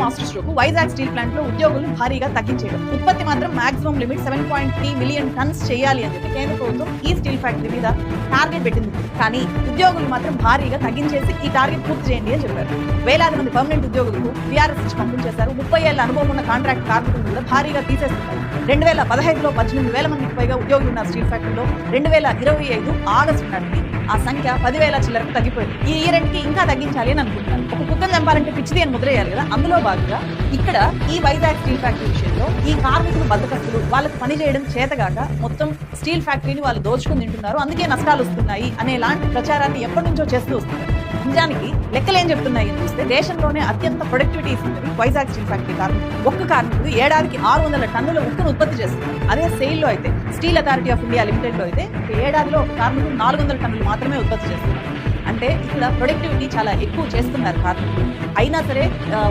Master stroke Vizag steel ప్లాంట్లో ఉద్యోగులను భారీగా తగ్గించేయడం. ఉత్పత్తి మాత్రం maximum limit seven point three million tons చేయాలి అని చెప్పి కేంద్ర ప్రభుత్వం ఈ స్టీల్ ఫ్యాక్టరీ మీద టార్గెట్ పెట్టింది. కానీ ఉద్యోగులు మాత్రం భారీగా తగ్గించేసి ఈ టార్గెట్ పూర్తి చేయండి అని చెప్పారు. వేలాది మంది పర్మనెంట్ ఉద్యోగులకు టీఆర్ఎస్ ఇచ్చి పంపించేశారు ముప్పై ఏళ్ళ అనుభవం ఉన్న కాంట్రాక్ట్ కార్మికులు కూడా భారీగా తీసేస్తున్నారు. రెండు వేల పదహైదులో పద్దెనిమిది వేల మందికి పైగా ఉద్యోగులు ఉన్న స్టీల్ ఫ్యాక్టరీలో రెండు వేల ఇరవై ఐదు ఆగస్టు నాటికి ఆ సంఖ్య పదివేల చిల్లరకు తగ్గిపోయింది. ఈ ఈ రెండుకి ఇంకా తగ్గించాలి అని అనుకుంటున్నాను. ఒక కుక్కను చంపాలంటే పిచ్చిది అని ముద్రేయాలి కదా? అందులో భాగంగా ఇక్కడ ఈ వైజాగ్ స్టీల్ ఫ్యాక్టరీ విషయంలో ఈ కార్మికులు బద్దకస్తులు వాళ్ళకి పని చేయడం చేతగాక మొత్తం స్టీల్ ఫ్యాక్టరీని వాళ్ళు దోచుకుని తింటున్నారు. అందుకే నష్టాలు వస్తున్నాయి అనే లాంటి ప్రచారాన్ని ఎప్పటి నుంచో చేస్తూ వస్తున్నారు. నిజానికి లెక్కలు ఏం చెప్తున్నాయి అని చూస్తే దేశంలోనే అత్యంత ప్రొడక్టివిటీ ఇస్తుంది వైజాగ్ స్టీల్ ఫ్యాక్టరీ కార్మికులు ఒక్క కార్మికుడు ఏడాదికి ఆరు వందల టన్నుల ఉక్కును ఉత్పత్తి చేస్తున్నారు. అదే సెయిల్లో అయితే స్టీల్ అథారిటీ ఆఫ్ ఇండియా లిమిటెడ్లో అయితే ఏడాదిలో ఒక కార్మికుడు నాలుగు వందల టన్నులు మాత్రమే ఉత్పత్తి చేస్తున్నారు. అంటే ఇక్కడ ప్రొడక్టివిటీ చాలా ఎక్కువ చేస్తున్నారు కార్మికులు అయినా సరే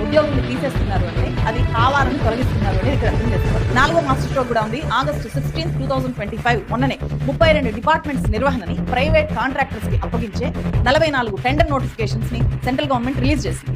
ఉద్యోగులు తీసేస్తున్నారు అంటే అది కావాలని తొలగిస్తున్నారు అనేది ఇక్కడ అర్థం చేసుకోవాలి. నాలుగో మాస్టర్ స్ట్రోక్ కూడా ఉంది. August sixteen two thousand twenty five మొన్ననే ముప్పై రెండు డిపార్ట్మెంట్స్ నిర్వహణని ప్రైవేట్ కాంట్రాక్టర్స్కి అప్పగించే నలభై నాలుగు టెండర్ నోటిఫికేషన్స్ని సెంట్రల్ గవర్నమెంట్ రిలీజ్ చేసింది.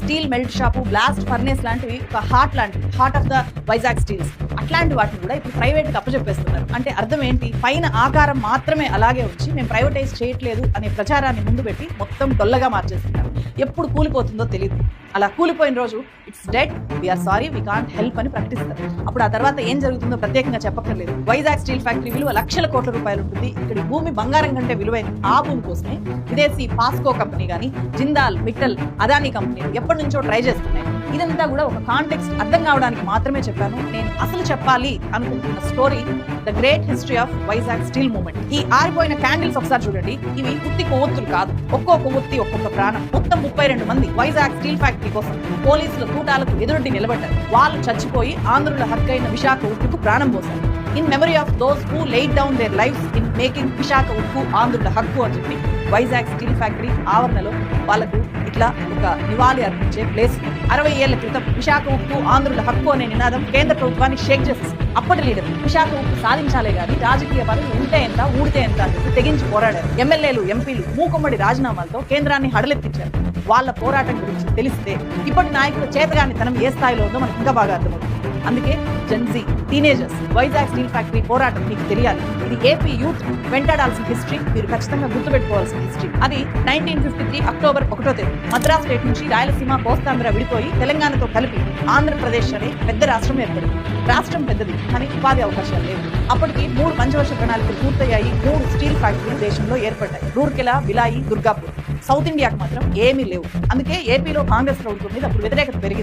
Steel melt shop blast furnace లాంటివి ఒక హార్ట్ లాంటివి heart of the Vizag steels. అట్లాంటి వాటిని కూడా ఇప్పుడు ప్రైవేట్కి అప్పచెప్పేస్తున్నారు. అంటే అర్థం ఏంటి? పైన ఆకారం మాత్రమే అలాగే వచ్చి మేము ప్రైవేటైజ్ చేయట్లేదు అనే ప్రచారాన్ని ముందు పెట్టి మొత్తం డొల్లగా మార్చేస్తున్నారు. ఎప్పుడు కూలిపోతుందో తెలియదు అలా కూలిపోయిన రోజు it's dead we're sorry we can't help అని ప్రకటిస్తారు. అప్పుడు ఆ తర్వాత ఏం జరుగుతుందో ప్రత్యేకంగా చెప్పక్కర్లేదు. వైజాగ్ స్టీల్ ఫ్యాక్టరీ విలువ లక్షల కోట్ల రూపాయలు ఉంటుంది. ఇక్కడ భూమి బంగారం కంటే విలువైన ఆ భూమి కోసమే విదేశీ పాస్కో కంపెనీ కానీ జిందాల్ మిట్టల్ అదానీ కంపెనీ ఎప్పటి నుంచో ట్రై చేస్తున్నాయి. ఇదంతా కూడా ఒక కాంటెక్స్ట్ అర్థం కావడానికి మాత్రమే చెప్పాను. నేను అసలు చెప్పాలి అనుకుంటున్న story the great history of Vizag steel moment ఈ ఆరిపోయిన క్యాండిల్స్ ఒకసారి చూడండి. ఇవి ఉత్తి కొవ్వొత్తులు కాదు. ఒక్కో కొవ్వొత్తి ఒక్కొక్క ప్రాణం. మొత్తం ముప్పై రెండు మంది వైజాగ్ స్టీల్ ఫ్యాక్టరీ కోసం పోలీసుల కూటాలకు ఎదురొడ్డి నిలబడ్డారు. వాళ్ళు చచ్చిపోయి ఆంధ్రుల హక్కైన విశాఖ ఉక్కుకు ప్రాణం పోశారు. In memory of those who laid down their life in making Visakha ఉక్కు ఆంధ్రుల హక్కు అని చెప్పి వైజాగ్ స్టీల్ ఫ్యాక్టరీ ఆవరణలో వాళ్ళకు ఇట్లా ఒక నివాళి అర్పించే ప్లేస్ అరవై ఏళ్ళ క్రితం విశాఖ ఉక్కు ఆంధ్రుల హక్కు అనే నినాదం కేంద్ర ప్రభుత్వాన్ని షేక్ చేసేసి అప్పటి లీడర్ విశాఖ ఉక్కు సాధించాలే గాని రాజకీయ పదవి ఉంటే ఎంత ఊడితే ఎంత అని తెగించి పోరాడారు. ఎమ్మెల్యేలు ఎంపీలు మూకుమ్మడి రాజీనామాలతో కేంద్రాన్ని హడలెత్తించారు వాళ్ళ పోరాటం గురించి తెలిస్తే ఇప్పటి నాయకుల చేతగాని తనం ఏ స్థాయిలో ఉందో మనకు ఇంకా బాగా అర్థమవుతుంది. అందుకే gen Z teenagers Vizag steel factory పోరాటం మీకు తెలియాలి. ఇది ఏపీ యూత్ వెంటాడాల్సిన హిస్టరీ మీరు ఖచ్చితంగా గుర్తుపెట్టుకోవాల్సిన హిస్టరీ అది నైన్టీన్ ఫిఫ్టీ త్రీ అక్టోబర్ ఒకటో తేదీ. మద్రాస్ స్టేట్ నుంచి రాయలసీమ కోస్తాంధ్ర విడిపోయి తెలంగాణతో కలిపి ఆంధ్రప్రదేశ్ అనే పెద్ద రాష్ట్రం ఏర్పడింది. రాష్ట్రం పెద్దది కానీ ఉపాధి అవకాశాలు లేవు. అప్పటికి మూడు పంచవర్ష ప్రణాళికలు పూర్తయ్యాయి మూడు స్టీల్ ఫ్యాక్టరీలు దేశంలో ఏర్పడ్డాయి. రూర్కెలా బిలాయి దుర్గాపూర్. సౌత్ ఇండియాకు మాత్రం ఏమీ లేవు. అందుకే ఏపీలో కాంగ్రెస్ ప్రభుత్వం మీద అప్పుడు వ్యతిరేకత పెరిగింది.